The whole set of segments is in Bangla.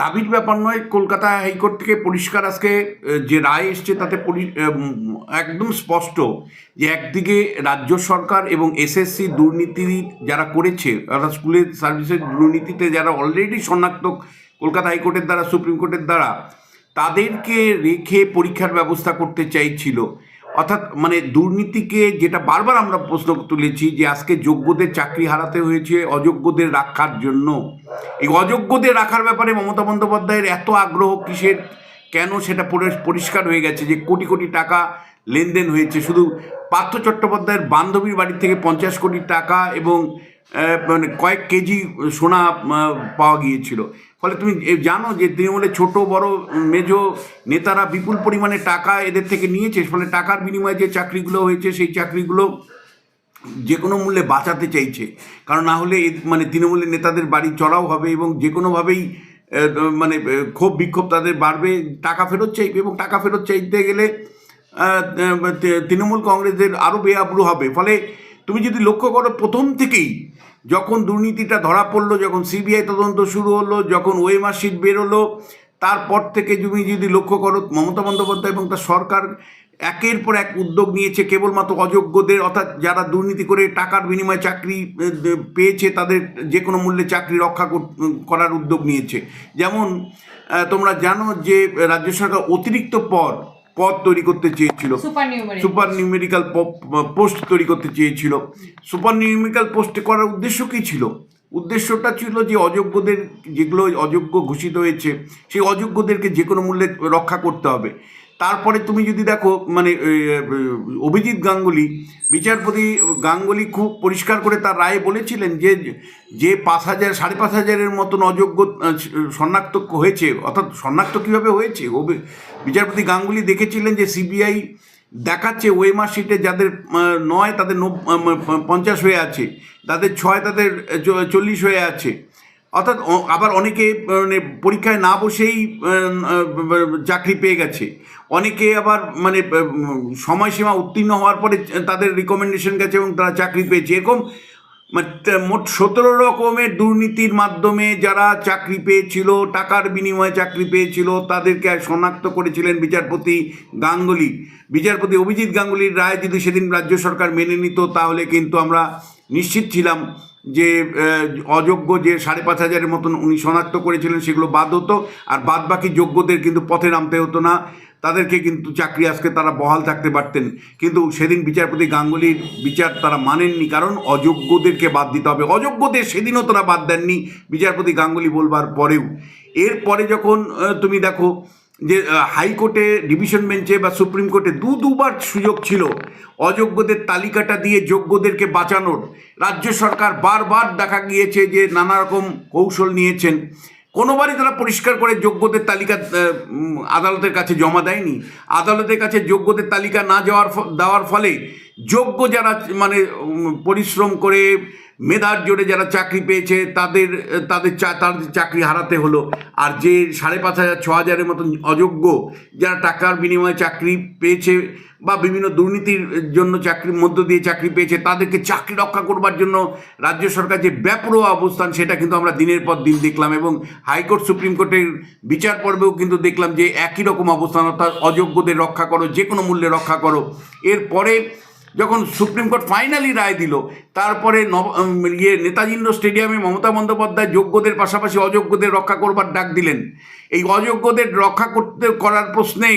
দাবির ব্যাপার নয়, কলকাতা হাইকোর্ট থেকে পরিষ্কার আজকে যে রায় এসছে তাতে একদম স্পষ্ট যে একদিকে রাজ্য সরকার এবং এসএসসি দুর্নীতি যারা করেছে, অর্থাৎ স্কুলের সার্ভিসের দুর্নীতিতে যারা অলরেডি শনাক্ত কলকাতা হাইকোর্টের দ্বারা, সুপ্রিম কোর্টের দ্বারা, তাদেরকে রেখে পরীক্ষার ব্যবস্থা করতে চাইছিল। অর্থাৎ মানে দুর্নীতিকে যেটা বারবার আমরা প্রশ্ন তুলেছি যে আজকে যোগ্যদের চাকরি হারাতে হয়েছে অযোগ্যদের রাখার জন্য। এই অযোগ্যদের রাখার ব্যাপারে মমতা বন্দ্যোপাধ্যায়ের এত আগ্রহ কিসের? কেন সেটা পরিষ্কার হয়ে গেছে যে কোটি কোটি টাকা লেনদেন হয়েছে। শুধু পার্থ চট্টোপাধ্যায়ের বান্ধবীর বাড়ি থেকে পঞ্চাশ কোটি টাকা এবং মানে কয়েক কেজি সোনা পাওয়া গিয়েছিল। ফলে তুমি জানো যে তৃণমূলের ছোট, বড় মেজ নেতারা বিপুল পরিমাণে টাকা এদের থেকে নিয়েছে। ফলে টাকার বিনিময়ে যে চাকরিগুলো হয়েছে, সেই চাকরিগুলো যে কোনো মূল্যে বাঁচাতে চাইছে। কারণ না হলে মানে তৃণমূলের নেতাদের বাড়ি চড়াও হবে এবং যে কোনোভাবেই মানে ক্ষোভ, বিক্ষোভ তাদের বাড়বে। টাকা ফেরত চাইবে এবং টাকা ফেরত চাইতে গেলে তৃণমূল কংগ্রেসের আরও বেআব্রু হবে। ফলে তুমি যদি লক্ষ্য করো, প্রথম থেকেই যখন দুর্নীতিটা ধরা পড়ল, যখন সিবিআই তদন্ত শুরু হলো, যখন ওয়েমার শিট বেরোলো, তারপর থেকে তুমি যদি লক্ষ্য করো, মমতা বন্দ্যোপাধ্যায় এবং তার সরকার একের পর এক উদ্যোগ নিয়েছে, কেবলমাত্র অযোগ্যদের, অর্থাৎ যারা দুর্নীতি করে টাকার বিনিময়ে চাকরি পেয়েছে, তাদের যে কোনো মূল্যে চাকরি রক্ষা কর- করার উদ্যোগ নিয়েছে। যেমন তোমরা জানো যে, রাজ্য সরকার অতিরিক্ত পদ পদ তৈরি করতে চেয়েছিল। Super numerary super numerical post তৈরি করতে চেয়েছিল। সুপার নিউমেরিক্যাল পোস্টে করার উদ্দেশ্য কী ছিল? উদ্দেশ্যটা ছিল যে অযোগ্যদের যেগুলো অযোগ্য ঘোষিত হয়েছে সেই অযোগ্যদেরকে যে কোনো মূল্যে রক্ষা করতে হবে। তারপরে তুমি যদি দেখো মানে অভিজিৎ গাঙ্গুলি, বিচারপতি গাঙ্গুলি খুব পরিষ্কার করে তার রায়ে বলেছিলেন যে যে পাঁচ হাজার, সাড়ে পাঁচ হাজারের মতন অযোগ্য শনাক্ত হয়েছে, অর্থাৎ শনাক্ত কীভাবে হয়েছে? বিচারপতি গাঙ্গুলি দেখেছিলেন যে সিবিআই দেখাচ্ছে ওয়েমার শিটে যাদের নয়, তাদের পঞ্চাশ হয়ে আছে, তাদের ছয়, তাদের চল্লিশ হয়ে আছে। অর্থাৎ আবার অনেকে মানে পরীক্ষায় না বসেই চাকরি পেয়ে গেছে। অনেকে আবার মানে সময়সীমা উত্তীর্ণ হওয়ার পরে তাদের রিকমেন্ডেশন গেছে এবং তারা চাকরি পেয়েছে। এরকম মানে মোট সতেরো রকমের দুর্নীতির মাধ্যমে যারা চাকরি পেয়েছিল, টাকার বিনিময়ে চাকরি পেয়েছিল, তাদেরকে শনাক্ত করেছিলেন বিচারপতি গাঙ্গুলি। বিচারপতি অভিজিৎ গাঙ্গুলির রায় যদি সেদিন রাজ্য সরকার মেনে নিত, তাহলে কিন্তু আমরা নিশ্চিত ছিলাম যে অযোগ্য যে সাড়ে পাঁচ হাজারের মতন উনি শনাক্ত করেছিলেন সেগুলো বাদ হতো, আর বাদ বাকি যোগ্যদের কিন্তু পথে নামতে হতো না। তাদেরকে কিন্তু চাকরি আজকে তারা বহাল থাকতে পারতেন। কিন্তু সেদিন বিচারপতি গাঙ্গুলির বিচার তারা মানেননি, কারণ অযোগ্যদেরকে বাদ দিতে হবে। অযোগ্যদের সেদিনও তারা বাদ দেননি, বিচারপতি গাঙ্গুলি বলবার পরেও। এরপরে যখন তুমি দেখো যে হাইকোর্টে ডিভিশন বেঞ্চে বা সুপ্রিম কোর্টে দু দুবার সুযোগ ছিল অযোগ্যদের তালিকাটা দিয়ে যোগ্যদেরকে বাঁচানোর। রাজ্য সরকার বারবার দেখা গিয়েছে যে নানা রকম কৌশল নিয়েছেন। কোনোবারই তারা পরিষ্কার করে যোগ্যদের তালিকা আদালতের কাছে জমা দেয়নি। আদালতের কাছে যোগ্যদের তালিকা না যাওয়ার দেওয়ার ফলে যোগ্য যারা মানে পরিশ্রম করে, মেধার জোরে যারা চাকরি পেয়েছে, তাদের তাদের তাদের চাকরি হারাতে হলো। আর যে সাড়ে পাঁচ হাজার, ছ হাজারের মতন অযোগ্য যারা টাকার বিনিময়ে চাকরি পেয়েছে বা বিভিন্ন দুর্নীতির জন্য চাকরির মধ্য দিয়ে চাকরি পেয়েছে, তাদেরকে চাকরি রক্ষা করবার জন্য রাজ্য সরকার যে ব্যাপরোয়া অবস্থান, সেটা কিন্তু আমরা দিনের পর দিন দেখলাম। এবং হাইকোর্ট, সুপ্রিম কোর্টের বিচার পর্বেও কিন্তু দেখলাম যে একই রকম অবস্থান, অর্থাৎ অযোগ্যদের রক্ষা করো যে কোনো মূল্যে রক্ষা করো। এরপরে যখন সুপ্রিম কোর্ট ফাইনালি রায় দিল তারপরে নব ইয়ে নেতাজিন্দ্র স্টেডিয়ামে মমতা বন্দ্যোপাধ্যায় যোগ্যদের পাশাপাশি অযোগ্যদের রক্ষা করবার ডাক দিলেন। এই অযোগ্যদের রক্ষা করতে করার প্রশ্নে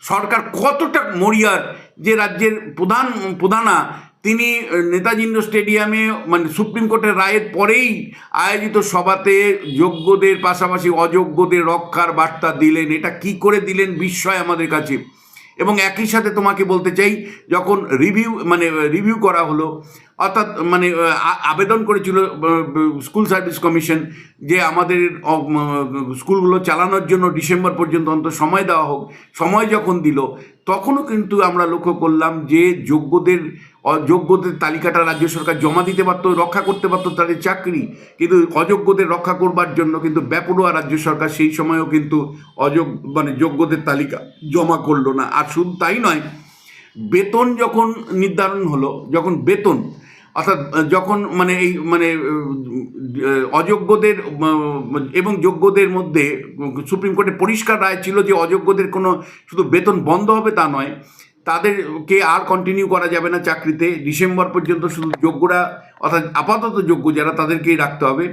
সরকার কতটা মরিয়ার যে রাজ্যের প্রধান প্রধানা তিনি আহ, নেতাজিন্দ্র স্টেডিয়ামে মানে সুপ্রিম কোর্টের রায়ের পরেই আয়োজিত সভাতে যোগ্যদের পাশাপাশি অযোগ্যদের রক্ষার বার্তা দিলেন। এটা কি করে দিলেন? বিস্ময় আমাদের কাছে। এবং একই সাথে তোমাকে বলতে চাই, যখন রিভিউ মানে রিভিউ করা হলো, অর্থাৎ মানে আবেদন করেছিল স্কুল সার্ভিস কমিশন যে আমাদের স্কুলগুলো চালানোর জন্য ডিসেম্বর পর্যন্ত অন্ত সময় দেওয়া হোক, সময় যখন দিল, তখনও কিন্তু আমরা লক্ষ্য করলাম যে যোগ্যদের অযোগ্যদের তালিকাটা রাজ্য সরকার জমা দিতে পারতো, রক্ষা করতে পারতো তাদের চাকরি। কিন্তু অযোগ্যদের রক্ষা করবার জন্য কিন্তু ব্যাপরোয়া রাজ্য সরকার সেই সময়ও কিন্তু অযোগ মানে যোগ্যদের তালিকা জমা করল না। আর শুধু তাই নয়, বেতন যখন নির্ধারণ হলো, যখন বেতন, অর্থাৎ যখন মানে এই মানে অযোগ্যদের, এবং যোগ্যদের মধ্যে সুপ্রিম কোর্টে পরিষ্কার রায় ছিল যে অযোগ্যদের কোনো শুধু বেতন বন্ধ হবে তা নয় তাদেরকে আর কন্টিনিউ করা যাবে না চাকরিতে। ডিসেম্বর পর্যন্ত শুধু যোগ্যরা অর্থাৎ আপাতত যোগ্য যারা তাদেরকেই রাখতে হবে।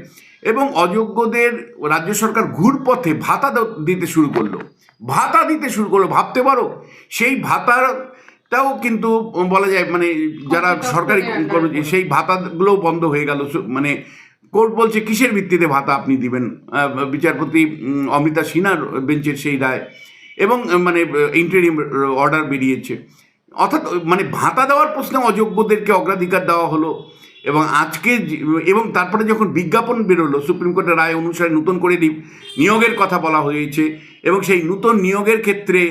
এবং অযোগ্যদের রাজ্য সরকার ঘুরপথে ভাতা দিতে শুরু করল। ভাতা দিতে শুরু করল ভাবতে পারো? সেই ভাতাটাও কিন্তু বলা যায় মানে যারা সরকারি সেই ভাতাগুলোও বন্ধ হয়ে গেল। মানে কোর্ট বলছে কিসের ভিত্তিতে ভাতা আপনি দিবেন? বিচারপতি অমিতা সিনহার বেঞ্চের সেই রায়। এবং মানে ইন্টারিম অর্ডার বেরিয়েছে। অর্থাৎ মানে ভাতা দেওয়ার প্রশ্নে অযোগ্যদেরকে অগ্রাধিকার দেওয়া হলো এবং আজকে এবং তারপরে যখন বিজ্ঞাপন বেরোলো, সুপ্রিম কোর্টের রায় অনুসারে নতুন করে নিয়োগের কথা বলা হয়েছে এবং সেই নতুন নিয়োগের ক্ষেত্রে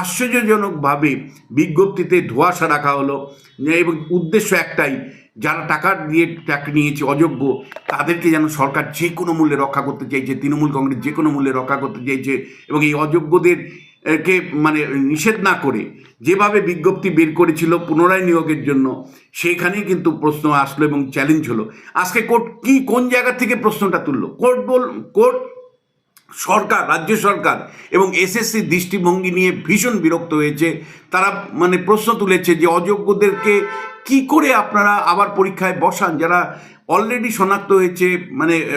আশ্চর্যজনকভাবে বিজ্ঞপ্তিতে ধোঁয়াশা রাখা হলো। এবং উদ্দেশ্য একটাই যারা টাকা দিয়ে চাকরি নিয়েছে, অযোগ্য, তাদেরকে যেন সরকার যে কোনো মূল্যে রক্ষা করতে চাইছে, তৃণমূল কংগ্রেস যে কোনো মূল্যে রক্ষা করতে চাইছে এবং এই অযোগ্যদের কে মানে নিষেধ না করে যেভাবে বিজ্ঞপ্তি বের করেছিল পুনরায় নিয়োগের জন্য সেখানেই কিন্তু প্রশ্ন আসলো এবং চ্যালেঞ্জ হলো। আজকে কোর্ট কি, কোন জায়গা থেকে প্রশ্নটা তুললো? কোর্ট বল কোর্ট সরকার, রাজ্য সরকার এবং এসএসসি দৃষ্টিভঙ্গি নিয়ে ভীষণ বিরক্ত হয়েছে। তারা মানে প্রশ্ন তুলেছে যে অযোগ্যদেরকে কি করে আপনারা আবার পরীক্ষায় বসান? যারা অলরেডি শনাক্ত হয়েছে মানে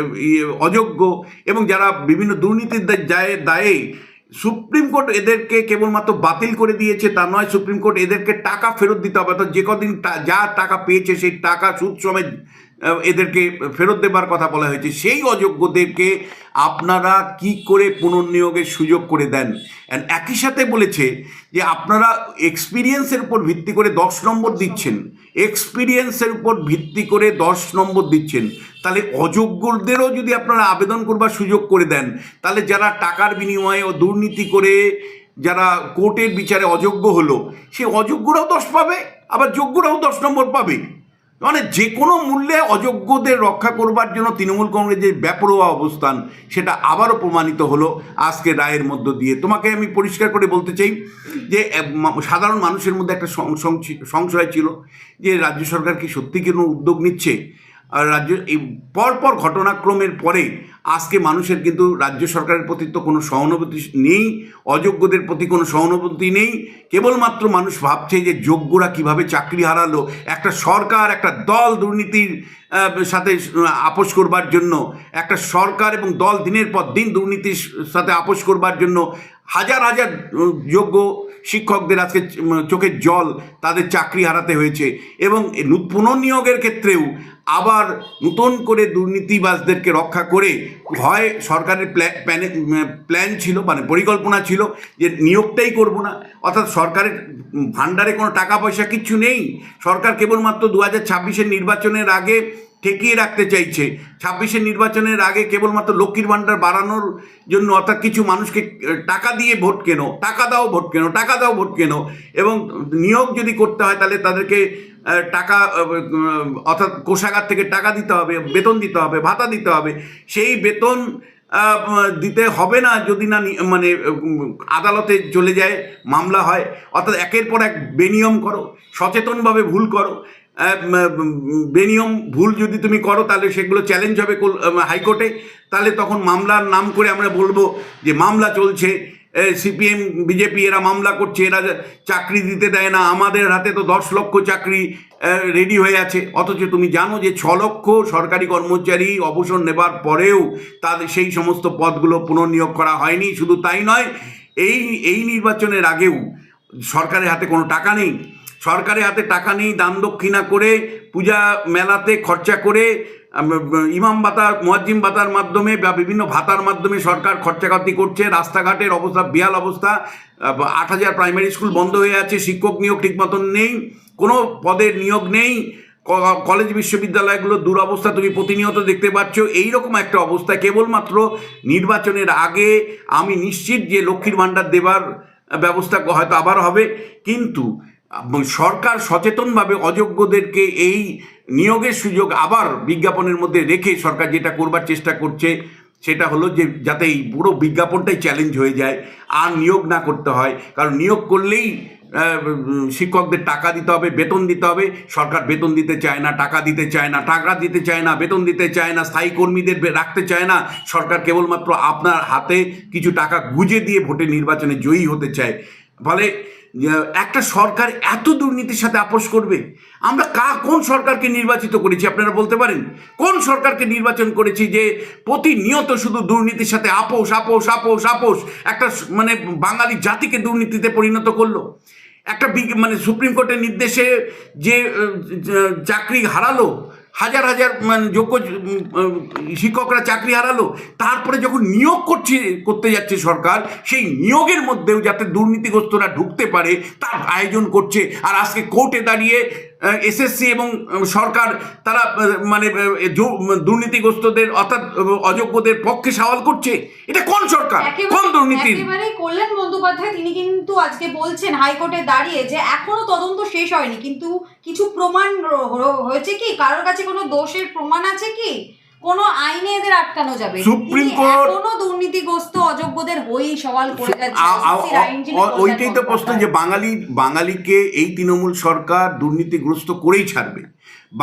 অযোগ্য এবং যারা বিভিন্ন দুর্নীতির দা- দায়ে সুপ্রিম কোর্ট এদেরকে কেবলমাত্র বাতিল করে দিয়েছে তা নয়। সুপ্রিম কোর্ট এদেরকে টাকা ফেরত দিতে হবে। অর্থাৎ যে কদিন যা টাকা পেয়েছে সেই টাকা সুদ সমেত এদেরকে ফেরত দেবার কথা বলা হয়েছে। সেই অযোগ্যদেরকে আপনারা কি করে পুনর্নিয়োগের সুযোগ করে দেন? অ্যান্ড একই সাথে বলেছে যে আপনারা এক্সপিরিয়েন্সের উপর ভিত্তি করে দশ নম্বর দিচ্ছেন। এক্সপিরিয়েন্সের উপর ভিত্তি করে দশ নম্বর দিচ্ছেন। তাহলে অযোগ্যদেরও যদি আপনারা আবেদন করবার সুযোগ করে দেন, তাহলে যারা টাকার বিনিময়ে ও দুর্নীতি করে যারা কোর্টের বিচারে অযোগ্য হলো, সে অযোগ্যরাও দশ পাবে, আবার যোগ্যরাও দশ নম্বর পাবে। মানে যে কোনো মূল্যে অযোগ্যদের রক্ষা করবার জন্য তৃণমূল কংগ্রেসের ব্যাপরোয়া অবস্থান, সেটা আবারও প্রমাণিত হলো আজকে রায়ের মধ্য দিয়ে। তোমাকে আমি পরিষ্কার করে বলতে চাই যে সাধারণ মানুষের মধ্যে একটা সংশয় ছিল যে, রাজ্য সরকার কি সত্যি কোনো উদ্যোগ নিচ্ছে? রাজ্য এই পরপর ঘটনাক্রমের পরে আজকে মানুষের কিন্তু রাজ্য সরকারের প্রতি তো কোনো সহানুভূতি নেই, অযোগ্যদের প্রতি কোনো সহানুভূতি নেই। কেবলমাত্র মানুষ ভাবছে যে যোগ্যরা কীভাবে চাকরি হারালো, একটা সরকার, একটা দল দুর্নীতির সাথে আপোষ করবার জন্য, একটা সরকার এবং দল দিনের পর দিন দুর্নীতির সাথে আপোষ করবার জন্য হাজার হাজার যোগ্য শিক্ষকদের আজকে চোখের জল তাদের চাকরি হারাতে হয়েছে। এবং পুনর্নিয়োগের ক্ষেত্রেও আবার নতুন করে দুর্নীতিবাজদেরকে রক্ষা করে হয় সরকারের প্ল্যা- প্ল্যানে- প্ল্যান ছিল মানে পরিকল্পনা ছিল যে নিয়োগটাই করব না। অর্থাৎ সরকারের ভাণ্ডারে কোনো টাকা পয়সা কিচ্ছু নেই। সরকার কেবলমাত্র দু হাজার ছাব্বিশের নির্বাচনের আগে ঠেকিয়ে রাখতে চাইছে। ছাব্বিশের নির্বাচনের আগে কেবলমাত্র লক্ষ্মীর ভাণ্ডার বাড়ানোর জন্য অর্থাৎ কিছু মানুষকে টাকা দিয়ে ভোট কেনো, টাকা দাও ভোট কেনো, টাকা দাও ভোট কেনো এবং নিয়োগ যদি করতে হয় তাহলে তাদেরকে টাকা অর্থাৎ কোষাগার থেকে টাকা দিতে হবে, বেতন দিতে হবে, ভাতা দিতে হবে, সেই বেতন দিতে হবে না যদি না মানে আদালতে চলে যায়, মামলা হয়, অর্থাৎ একের পর এক বেনিয়ম করো, সচেতনভাবে ভুল করো বেনিয়ম ভুল যদি তুমি করো, তাহলে সেগুলো চ্যালেঞ্জ হবে হাইকোর্টে, তাহলে তখন মামলার নাম করে আমরা বলব যে মামলা চলছে সিপিএম, বিজেপি এরা মামলা করছে, এরা চাকরি দিতে দেয় না, আমাদের হাতে তো দশ লক্ষ চাকরি রেডি হয়ে আছে। অথচ তুমি জানো যে ছ লক্ষ সরকারি কর্মচারী অবসর নেবার পরেও তাদের সেই সমস্ত পদগুলো পুনর্নিয়োগ করা হয়নি। শুধু তাই নয়, এই এই নির্বাচনের আগেও সরকারের হাতে কোনো টাকা নেই। সরকারের হাতে টাকা নেই, দান দক্ষিণা করে, পূজা মেলাতে খরচা করে ইমাম ভাতা মোয়াজ্জিম ভাতার মাধ্যমে বা বিভিন্ন ভাতার মাধ্যমে সরকার খরচাখাতি করছে, রাস্তাঘাটের অবস্থা, বিহাল অবস্থা আট হাজার প্রাইমারি স্কুল বন্ধ হয়ে আছে, শিক্ষক নিয়োগ ঠিক মতন নেই, কোনো পদের নিয়োগ নেই কলেজ বিশ্ববিদ্যালয়গুলোর দুরবস্থা তুমি প্রতিনিয়ত দেখতে পাচ্ছ, এইরকম একটা অবস্থা। কেবলমাত্র নির্বাচনের আগে আমি নিশ্চিত যে লক্ষ্মীর ভাণ্ডার দেবার ব্যবস্থা হয়তো আবার হবে, কিন্তু সরকার সচেতনভাবে অযোগ্যদেরকে এই নিয়োগের সুযোগ আবার বিজ্ঞাপনের মধ্যে রেখে সরকার যেটা করবার চেষ্টা করছে, সেটা হলো যে যাতে এই পুরো বিজ্ঞাপনটাই চ্যালেঞ্জ হয়ে যায়, আর নিয়োগ না করতে হয়। কারণ নিয়োগ করলেই শিক্ষকদের টাকা দিতে হবে, বেতন দিতে হবে। সরকার বেতন দিতে চায় না, টাকা দিতে চায় না, টাকা দিতে চায় না, বেতন দিতে চায় না, স্থায়ী কর্মীদের রাখতে চায় না। সরকার কেবলমাত্র আপনার হাতে কিছু টাকা গুজে দিয়ে ভোটে নির্বাচনে জয়ী হতে চায়। ফলে একটা সরকার এত দুর্নীতির সাথে আপোষ করবে? আমরা কা, কোন সরকারকে নির্বাচিত করেছি আপনারা বলতে পারেন? কোন সরকারকে নির্বাচন করেছি যে প্রতিনিয়ত শুধু দুর্নীতির সাথে আপোষ আপোষ আপোষ আপোষ, একটা মানে বাঙালি জাতিকে দুর্নীতিতে পরিণত করল? একটা মানে সুপ্রিম কোর্টের নির্দেশে যে, চাকরি হারালো হাজার হাজার যোগ্য শিক্ষকরা চাকরি হারালো, তারপরে যখন নিয়োগ করছে, করতে যাচ্ছে সরকার, সেই নিয়োগের মধ্যেও যাতে দুর্নীতিগ্রস্তরা ঢুকতে পারে, তার আয়োজন করছে। আর আজকে কোর্টে দাঁড়িয়ে এসএসসি এবং সরকার তারা মানে দুর্নীতিগ্রস্তদের অর্থাৎ অযোগ্যদের পক্ষে সওয়াল করছে। এটা কোন সরকার? কোন দুর্নীতি? কল্যাণ বন্দ্যোপাধ্যায় তিনি কিন্তু আজকে বলছেন হাইকোর্টে দাঁড়িয়ে যে এখনও তদন্ত শেষ হয়নি। কিন্তু কিছু প্রমাণ হয়েছে কি? কারোর কাছে কোনো দোষের প্রমাণ আছে কি? কোনো আইনে এদের আটকানো যাবে সুপ্রিম কোর্ট- এখনও দুর্নীতিগ্রস্ত অযোগ্যদের হয়েই সওয়াল করে যাচ্ছে। ওইটাই তো প্রশ্ন যে বাঙালি বাঙালিকে এই তৃণমূল সরকার দুর্নীতিগ্রস্ত করেই ছাড়বে।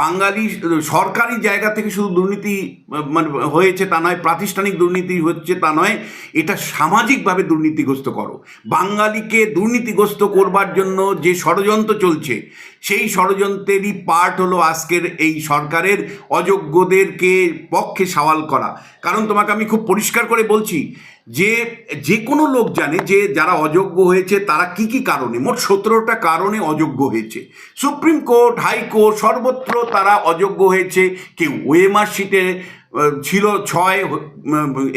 বাঙালি সরকারি জায়গা থেকে শুধু দুর্নীতি মানে হয়েছে তা নয়, প্রাতিষ্ঠানিক দুর্নীতি হচ্ছে তা নয়, এটা সামাজিকভাবে দুর্নীতিগ্রস্ত করো। বাঙালিকে দুর্নীতিগ্রস্ত করবার জন্য যে ষড়যন্ত্র চলছে, সেই ষড়যন্ত্রেরই পার্ট হলো আজকের এই সরকারের অযোগ্যদেরকে পক্ষে সওয়াল করা। কারণ তোমাকে আমি খুব পরিষ্কার করে বলছি, যে যে কোনো লোক জানে যে যারা অযোগ্য হয়েছে, তারা কি কি কারণে? মোট সতেরোটা কারণে অযোগ্য হয়েছে। সুপ্রিম কোর্ট, হাইকোর্ট সর্বত্র তারা অযোগ্য হয়েছে। কেউ ওএমআর শিটে ছিল ছয়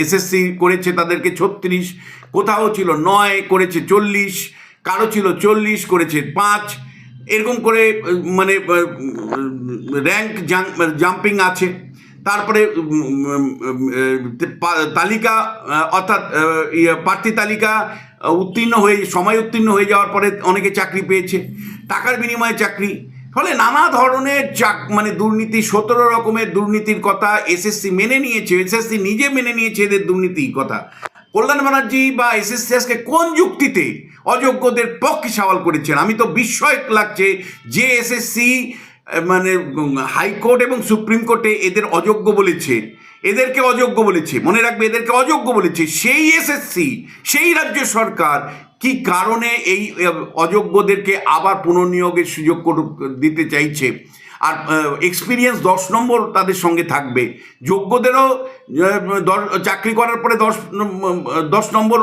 এসএসসি করেছে তাদেরকে ছত্রিশ কোথাও ছিল নয় করেছে চল্লিশ কারও ছিল চল্লিশ করেছে পাঁচ। এরকম করে মানে র্যাঙ্ক জাম্পিং আছে। তারপরে তালিকা অর্থাৎ ইয়ে, প্রার্থী তালিকা উত্তীর্ণ হয়ে সময় উত্তীর্ণ হয়ে যাওয়ার পরে অনেকে চাকরি পেয়েছে। টাকার বিনিময়ে চাকরি। ফলে নানা ধরনের চাক মানে দুর্নীতি, সতেরো রকমের দুর্নীতির কথা এসএসসি মেনে নিয়েছে এসএসসি নিজে মেনে নিয়েছে এদের দুর্নীতির কথা। কল্যাণ ব্যানার্জি বা এসএসসি আজকে কোন যুক্তিতে অযোগ্যদের পক্ষে সওয়াল করেছেন? আমি তো বিস্ময় লাগছে যে এসএসসি মানে হাইকোর্ট এবং সুপ্রিম কোর্টে এদের অযোগ্য বলেছে। এদেরকে অযোগ্য বলেছে, মনে রাখবে এদেরকে অযোগ্য বলেছে। সেই এসএসসি সেই রাজ্য সরকার কি কারণে এই অযোগ্যদেরকে আবার পুনর্নিয়োগের সুযোগ দিতে চাইছে? আর এক্সপিরিয়েন্স দশ নম্বর তাদের সঙ্গে থাকবে। যোগ্যদেরও চাকরি করার পরে দশ দশ নম্বর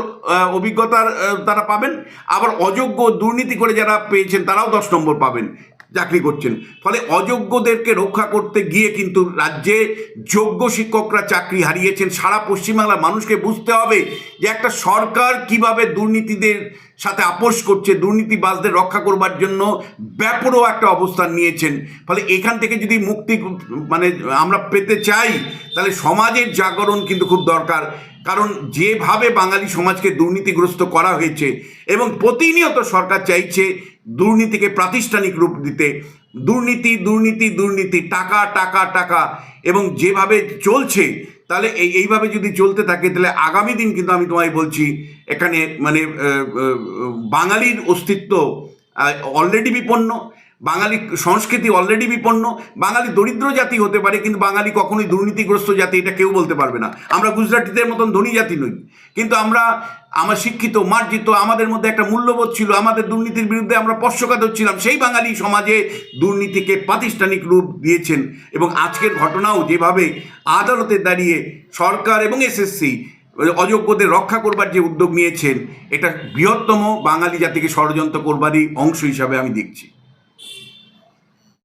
অভিজ্ঞতার তারা পাবেন। আবার অযোগ্য দুর্নীতি করে যারা পেয়েছেন তারাও দশ নম্বর পাবেন। চাকরি করছেন। ফলে অযোগ্যদেরকে রক্ষা করতে গিয়ে কিন্তু রাজ্যে যোগ্য শিক্ষকরা চাকরি হারিয়েছেন। সারা পশ্চিমবাংলার মানুষকে বুঝতে হবে যে একটা সরকার কীভাবে দুর্নীতিদের সাথে আপোষ করছে, দুর্নীতিবাজদের রক্ষা করবার জন্য ব্যাপরও একটা অবস্থান নিয়েছেন। ফলে এখান থেকে যদি মুক্তি মানে আমরা পেতে চাই, তাহলে সমাজের জাগরণ কিন্তু খুব দরকার। কারণ যেভাবে বাঙালি সমাজকে দুর্নীতিগ্রস্ত করা হয়েছে এবং প্রতিনিয়ত সরকার চাইছে দুর্নীতিকে প্রাতিষ্ঠানিক রূপ দিতে, দুর্নীতি দুর্নীতি দুর্নীতি, টাকা টাকা টাকা, এবং যেভাবে চলছে, তাহলে এই, এইভাবে যদি চলতে থাকে, তাহলে আগামী দিন কিন্তু আমি তোমায় বলছি, এখানে মানে বাঙালির অস্তিত্ব অলরেডি বিপন্ন, বাঙালি সংস্কৃতি অলরেডি বিপন্ন, বাঙালি দরিদ্র জাতি হতে পারে, কিন্তু বাঙালি কখনোই দুর্নীতিগ্রস্ত জাতি, এটা কেউ বলতে পারবে না। আমরা গুজরাটিদের মতন ধনী জাতি নই, কিন্তু আমরা আমার শিক্ষিত, মার্জিত, আমাদের মধ্যে একটা মূল্যবোধ ছিল, আমাদের দুর্নীতির বিরুদ্ধে আমরা পশ্চকাত হচ্ছিলাম সেই বাঙালি সমাজে দুর্নীতিকে প্রাতিষ্ঠানিক রূপ দিয়েছেন এবং আজকের ঘটনাও যেভাবে আদালতে দাঁড়িয়ে সরকার এবং এসএসসি অযোগ্যদের রক্ষা করবার যে উদ্যোগ নিয়েছেন, এটা বৃহত্তম বাঙালি জাতিকে ষড়যন্ত্র করবারই অংশ হিসাবে আমি দেখছি।